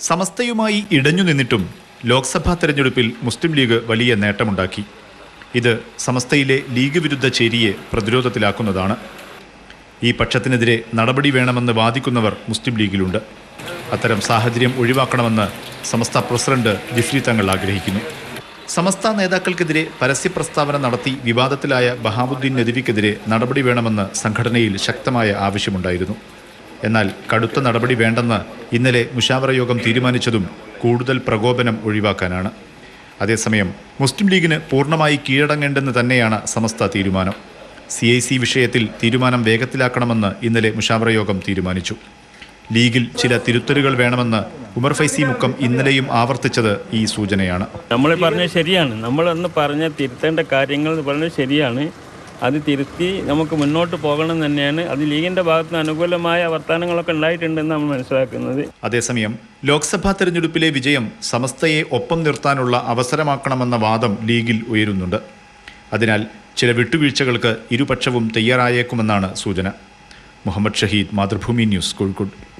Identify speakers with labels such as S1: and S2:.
S1: സമസ്തയുമായി ഇടഞ്ഞു നിന്നിട്ടും ലോക്സഭാ തെരഞ്ഞെടുപ്പിൽ മുസ്ലിം ലീഗ് വലിയ നേട്ടമുണ്ടാക്കി. ഇത് സമസ്തയിലെ ലീഗ് വിരുദ്ധ ചേരിയെ പ്രതിരോധത്തിലാക്കുന്നതാണ്. ഈ പക്ഷത്തിനെതിരെ നടപടി വേണമെന്ന് വാദിക്കുന്നവർ മുസ്ലിം ലീഗിലുണ്ട്. അത്തരം സാഹചര്യം ഒഴിവാക്കണമെന്ന് സമസ്ത പ്രസിഡന്റ് ജിഫ്രി തങ്ങൾ ആഗ്രഹിക്കുന്നു. സമസ്ത നേതാക്കൾക്കെതിരെ പരസ്യ പ്രസ്താവന നടത്തി വിവാദത്തിലായ ബഹാബുദ്ദീൻ നദിവിക്കെതിരെ നടപടി വേണമെന്ന് സംഘടനയിൽ ശക്തമായ ആവശ്യമുണ്ടായിരുന്നു. എന്നാൽ കടുത്ത നടപടി വേണ്ടെന്ന് ഇന്നലെ മുഷാവറ യോഗം തീരുമാനിച്ചതും കൂടുതൽ പ്രകോപനം ഒഴിവാക്കാനാണ്. അതേസമയം മുസ്ലിം ലീഗിന് പൂർണമായി കീഴടങ്ങേണ്ടെന്ന് തന്നെയാണ് സമസ്ത തീരുമാനം. സി ഐ സി വിഷയത്തിൽ തീരുമാനം വേഗത്തിലാക്കണമെന്ന് ഇന്നലെ മുഷാവറ യോഗം തീരുമാനിച്ചു. ലീഗിൽ ചില തിരുത്തലുകൾ വേണമെന്ന് ഉമർ ഫൈസി മുക്കം ഇന്നലെയും ആവർത്തിച്ചത് ഈ സൂചനയാണ്.
S2: നമ്മൾ പറഞ്ഞത് ശരിയാണ്. നമ്മൾ അന്ന് പറഞ്ഞ തിരുത്തേണ്ട കാര്യങ്ങൾ പറഞ്ഞത് ശരിയാണ്. അത് തിരുത്തി നമുക്ക് മുന്നോട്ട് പോകണം തന്നെയാണ്. അത് ലീഗിന്റെ ഭാഗത്ത് നിന്ന് അനുകൂലമായ വർത്തമാനങ്ങളൊക്കെ ഉണ്ടായിട്ടുണ്ടെന്ന് നമ്മൾ മനസ്സിലാക്കുന്നത്.
S1: അതേസമയം ലോക്സഭാ തെരഞ്ഞെടുപ്പിലെ വിജയം സമസ്തയെ ഒപ്പം നിർത്താനുള്ള അവസരമാക്കണമെന്ന വാദം ലീഗിൽ ഉയരുന്നുണ്ട്. അതിനാൽ ചില വിട്ടുവീഴ്ചകൾക്ക് ഇരുപക്ഷവും തയ്യാറായേക്കുമെന്നാണ് സൂചന. മുഹമ്മദ് ഷഹീദ് മാതൃഭൂമി ന്യൂസ് കോഴിക്കോട്.